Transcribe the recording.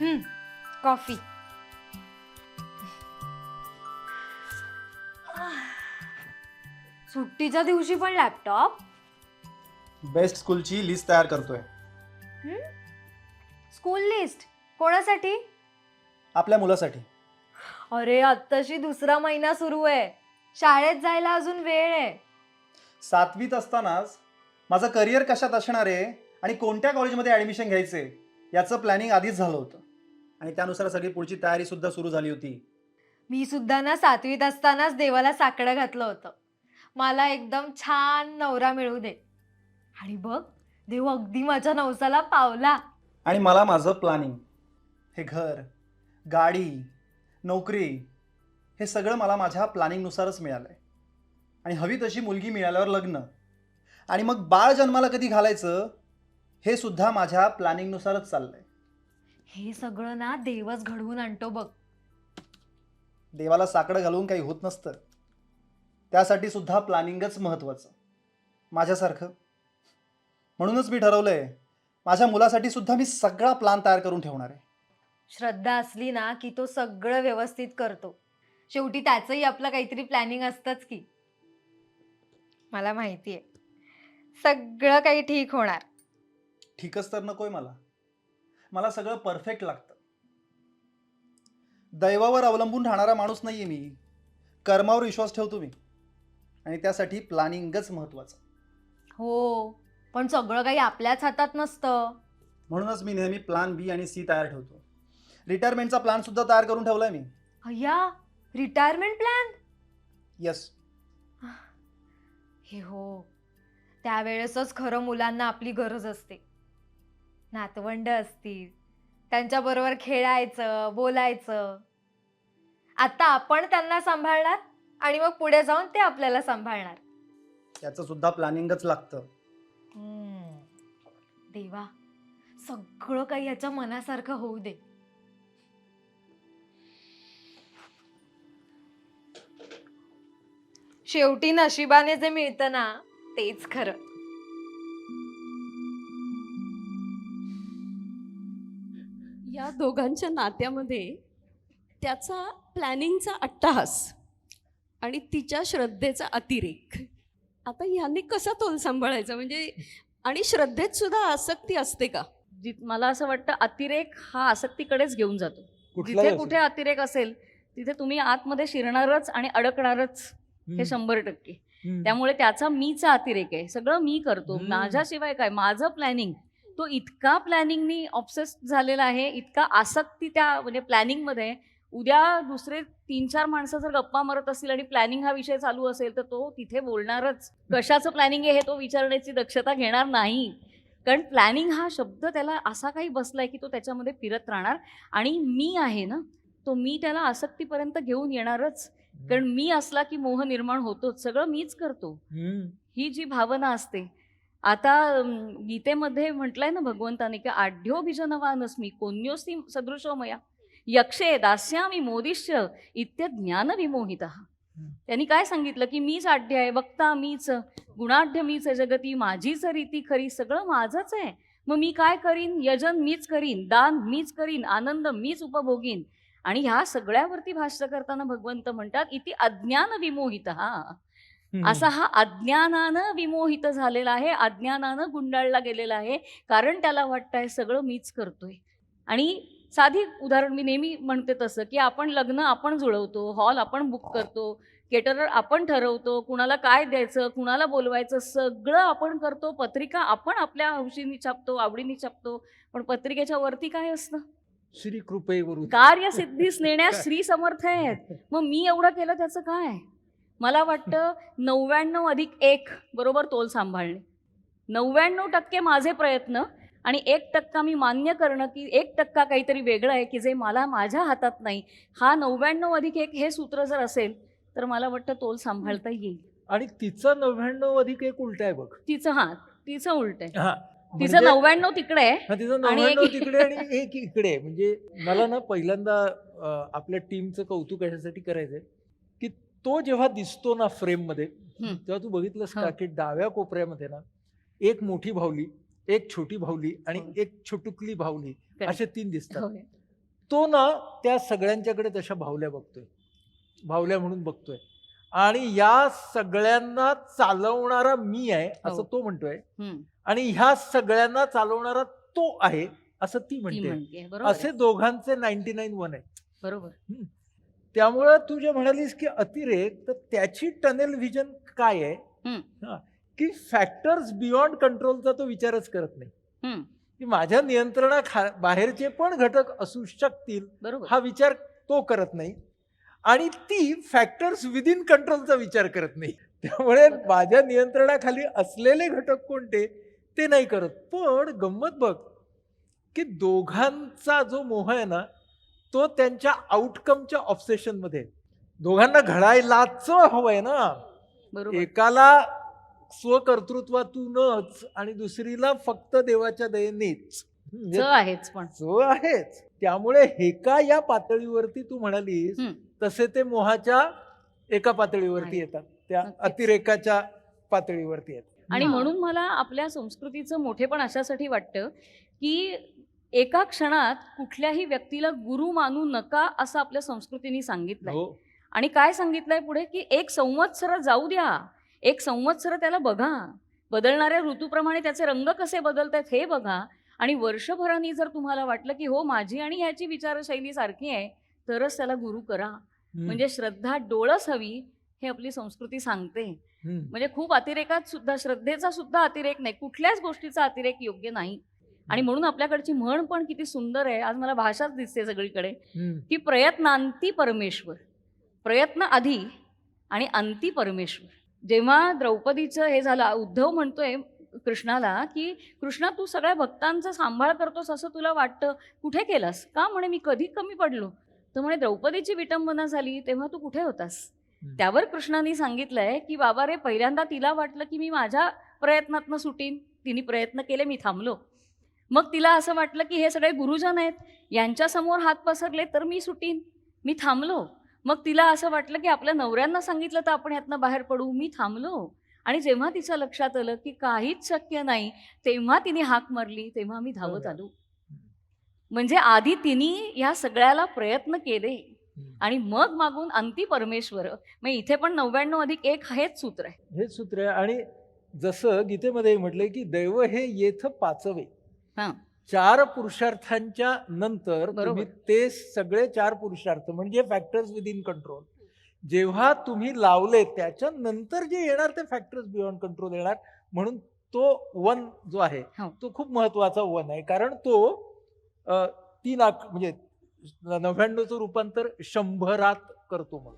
हम्म कॉफी. सुट्टीच्या दिवशी पण लॅपटॉप बेस्ट स्कूलची लिस्ट तयार करतोय. स्कूल लिस्ट कोणासाठी? आपल्या मुलासाठी. अरे आत्ताशी दुसरा महिना सुरू आहे. शाळेत जायला अजून वेळ आहे. सातवीत असतानाच माझं करिअर कशात असणार आहे आणि कोणत्या कॉलेजमध्ये ॲडमिशन घ्यायचे याचं प्लॅनिंग आधीच झालं होतं. आणि त्यानुसार सगळी पुढची तयारी सुद्धा सुरू झाली होती. मी सुद्धा ना सातवीत असतानाच देवाला साकडं घातलं होतं. मला एकदम छान नवरा मिळू दे. आणि बघ देव अगदी माझ्या नवसाला पावला. आणि मला माझं प्लॅनिंग हे घर गाडी नोकरी हे सगळं मला माझ्या प्लॅनिंगनुसारच मिळालं आहे आणि हवी तशी मुलगी मिळाल्यावर लग्न. आणि मग बाळ जन्माला कधी घालायचं हे सुद्धा माझ्या प्लॅनिंगनुसारच चाललंय. हे सगळं ना देवच घडवून आणतो बघ. देवाला साकडं घालून काही होत नसतं. त्यासाठी सुद्धा प्लॅनिंगच महत्त्वाचं. माझ्यासारखं. म्हणूनच मी ठरवलंय माझ्या मुलासाठी सुद्धा मी सगळा प्लॅन तयार करून ठेवणार आहे. श्रद्धा असली ना की तो सगळं व्यवस्थित करतो. शेवटी त्याचंही आपलं काहीतरी प्लॅनिंग असतंच की. मला माहिती आहे सगळं काही ठीक होणार. ठीकच तर नकोय मला. मला सगळं परफेक्ट लागतं. दैवावर अवलंबून राहणारा माणूस नाहीये मी. कर्मावर विश्वास ठेवतो मी. आणि त्यासाठी प्लॅनिंगच महत्त्वाचं हो पण सगळं काही आपल्याच हातात नसतं. म्हणूनच मी नेहमी प्लॅन बी आणि सी तयार ठेवतो. रिटायरमेंटचा प्लॅन सुद्धा तयार करून ठेवलाय मी. अय्या रिटायरमेंट प्लॅन येस हे हो त्यावेळेसच खरं मुलांना आपली गरज असते. नातवंड असतील त्यांच्याबरोबर खेळायचं बोलायचं. आता आपण त्यांना सांभाळणार आणि मग पुढे जाऊन ते आपल्याला सांभाळणार. याचं सुद्धा प्लॅनिंगच लागतं. हम्म. देवा सगळं काही याच्या मनासारखं होऊ दे. शेवटी नशिबाने जे मिळतं ना तेच खरं. या दोघांच्या नात्यामध्ये त्याचा प्लॅनिंगचा अट्टहास आणि तिच्या श्रद्धेचा अतिरेक. आता ह्यांनी कसा तोल सांभाळायचा? म्हणजे आणि श्रद्धेत सुद्धा आसक्ती असते का? जि मला असं वाटतं अतिरेक हा आसक्तीकडेच घेऊन जातो. जिथे. कुठे अतिरेक असेल तिथे तुम्ही आतमध्ये शिरणारच आणि अडकणारच हे शंभर टक्के. त्यामुळे त्याचा मीचा अतिरेक आहे. सगळं मी करतो. माझ्याशिवाय काय? माझं प्लॅनिंग तो इतका प्लॅनिंगनी ऑब्सेस झालेला आहे इतका आसक्ती त्या म्हणजे प्लॅनिंगमध्ये उद्या दुसरे तीन चार माणसं जर गप्पा मारत असतील आणि प्लॅनिंग हा विषय चालू असेल तर तो तिथे बोलणारच. कशाचं प्लॅनिंग आहे हे तो विचारण्याची दक्षता घेणार नाही. कारण प्लॅनिंग हा शब्द त्याला असा काही बसलाय की तो त्याच्यामध्ये फिरत राहणार. आणि मी आहे ना तो मी त्याला आसक्तीपर्यंत घेऊन येणारच. कारण मी असला की मोह निर्माण होतोच. सगळं मीच करतो. ही जी भावना असते आता गीतेमध्ये म्हटलंय ना भगवंताने की आढ्यो भिजनवानस्मी कोन्योस्ती सदृशो मया यक्षे दास्यामी मोदिश्य इत्य ज्ञान विमोहित। त्यांनी काय सांगितलं की मीच आढ्य आहे वक्ता मीच गुणाढ्य मीच जगती माझीच रीती खरी सगळं माझंच आहे. मग मी काय करीन? यजन मीच करीन दान मीच करीन आनंद मीच उपभोगीन. आणि ह्या सगळ्यावरती भाष्य करताना भगवंत म्हणतात इति अज्ञान विमोहित। हा. असा हा अज्ञानानं विमोहित झालेला आहे अज्ञानानं गुंडाळला गेलेला आहे. कारण त्याला वाटतंय सगळं मीच करतोय. आणि साधी उदाहरण मी नेहमी म्हणते तसं की आपण लग्न आपण जुळवतो हॉल आपण बुक करतो केटरर आपण ठरवतो कुणाला काय द्यायचं कुणाला बोलवायचं सगळं आपण करतो पत्रिका आपण आपल्या हौशीने छापतो आवडीने छापतो पण पत्रिकेच्या वरती काय असतं? श्री कृपेवरून कार्यसिद्धीस नेण्यास श्री समर्थ आहेत. मग मी एवढं केलं त्याचं काय? मला वाटतं नव्याण्णव अधिक एक बरोबर तोल सांभाळणे. नव्याण्णव टक्के माझे प्रयत्न आणि एक टक्का मी मान्य करणं की एक टक्का काहीतरी वेगळं आहे की जे मला माझ्या हातात नाही हा नव्याण्णव अधिक एक हे सूत्र जर असेल तर मला वाटतं तोल सांभाळता येईल. आणि तिचं नव्याण्णव अधिक एक उलट आहे बघ. तिचं हा तिचं उलट आहे. हा तिचं म्हणजे- नव्याण्णव तिकडे आहे तिचं नव्याण्णव तिकडे आणि एक इकडे. म्हणजे मला ना पहिल्यांदा आपल्या टीमचं कौतुक याच्यासाठी करायचंय? तो जेव्हा दिसतो ना फ्रेममध्ये. तेव्हा तू बघितलंस का. की डाव्या कोपऱ्यामध्ये ना एक मोठी भावली एक छोटी भावली आणि हो. एक छोटुकली भावली. असे तीन दिसतात. तो ना त्या सगळ्यांच्याकडे तशा भावल्या बघतोय भावल्या म्हणून बघतोय आणि या सगळ्यांना चालवणारा मी आहे असं हो. तो म्हणतोय आणि ह्या सगळ्यांना चालवणारा तो आहे असं ती म्हणते असे दोघांचे नाईन्टी नाईन वन आहे बरोबर त्यामुळं तू जे म्हणालीस की अतिरेक तर त्याची टनेल व्हिजन काय आहे. हा, की फॅक्टर्स बियॉन्ड कंट्रोलचा तो विचारच करत नाही. की माझ्या नियंत्रणा खा बाहेरचे पण घटक असू शकतील हा विचार तो करत नाही. आणि ती फॅक्टर्स विदिन कंट्रोलचा विचार करत नाही. त्यामुळे माझ्या नियंत्रणाखाली असलेले घटक कोणते ते नाही करत. पण गंमत बघ की दोघांचा जो मोह आहे ना तो त्यांच्या आउटकमच्या ऑब्सेशनमध्ये. दोघांना घडायलाच हवंय ना एकाला स्वकर्तृत्वातूनच आणि दुसरीला फक्त देवाच्या दयेनेच आहेच पण जो आहेच त्यामुळे हेका या पातळीवरती तू म्हणालीस. तसे ते मोहाच्या एका पातळीवरती. येतात त्या. अतिरेकाच्या पातळीवरती येतात आणि हा. म्हणून मला आपल्या संस्कृतीचं मोठेपण अशासाठी वाटतं की एका क्षणात कुठल्याही व्यक्तीला गुरु मानू नका असं आपल्या संस्कृतीने सांगितलंय. हो. आणि काय सांगितलंय पुढे? की एक संवत्सर जाऊ द्या. एक संवत्सर त्याला बघा. बदलणाऱ्या ऋतूप्रमाणे त्याचे रंग कसे बदलत आहेत हे बघा. आणि वर्षभरानी जर तुम्हाला वाटलं की हो माझी आणि ह्याची विचारशैली सारखी आहे तरच त्याला गुरु करा. म्हणजे श्रद्धा डोळस हवी हे आपली संस्कृती सांगते. म्हणजे खूप अतिरेकात सुद्धा श्रद्धेचा सुद्धा अतिरेक नाही. कुठल्याच गोष्टीचा अतिरेक योग्य नाही. आणि म्हणून आपल्याकडची म्हण पण किती सुंदर आहे. आज मला भाषाच दिसते सगळीकडे. की प्रयत्नांती परमेश्वर प्रयत्न आधी आणि अंती परमेश्वर. जेव्हा द्रौपदीचं हे झालं उद्धव म्हणतोय कृष्णाला की कृष्णा तू सगळ्या भक्तांचा सांभाळ करतोस असं तुला वाटतं? कुठे केलास? का म्हणे मी कधी कमी पडलो? तर म्हणे द्रौपदीची विटंबना झाली तेव्हा तू कुठे होतास. त्यावर कृष्णाने सांगितलंय की बाबा रे पहिल्यांदा तिला वाटलं की मी माझ्या प्रयत्नातनं सुटीन. तिने प्रयत्न केले मी थांबलो. मग तिला असं वाटलं की हे सगळे गुरुजन आहेत यांच्यासमोर हात पसरले तर मी सुटीन मी थांबलो. मग तिला असं वाटलं की आपल्या नवऱ्यांना सांगितलं तर आपण ह्यातनं बाहेर पडू मी थांबलो. आणि जेव्हा तिच्या लक्षात आलं की काहीच शक्य नाही तेव्हा तिने हाक मारली तेव्हा मी धावत. आलो. म्हणजे आधी तिने ह्या सगळ्याला प्रयत्न केले. आणि मग मागून अंती परमेश्वर. मग इथे पण नव्याण्णव अधिक एक हेच सूत्र आहे. हेच सूत्र आहे. आणि जसं गीतेमध्ये म्हटलंय की दैव हे येथ पाचवे. हा. चार पुरुषार्थांच्या नंतर. तुम्ही ते सगळे चार पुरुषार्थ म्हणजे फॅक्टर्स विदिन कंट्रोल जेव्हा तुम्ही लावले त्याच्या नंतर जे येणार ते फॅक्टर्स बियॉन्ड कंट्रोल येणार म्हणून तो वन जो आहे हो. तो खूप महत्त्वाचा वन आहे कारण तो तीन आक म्हणजे नव्याण्णवचं रूपांतर शंभरात करतो मग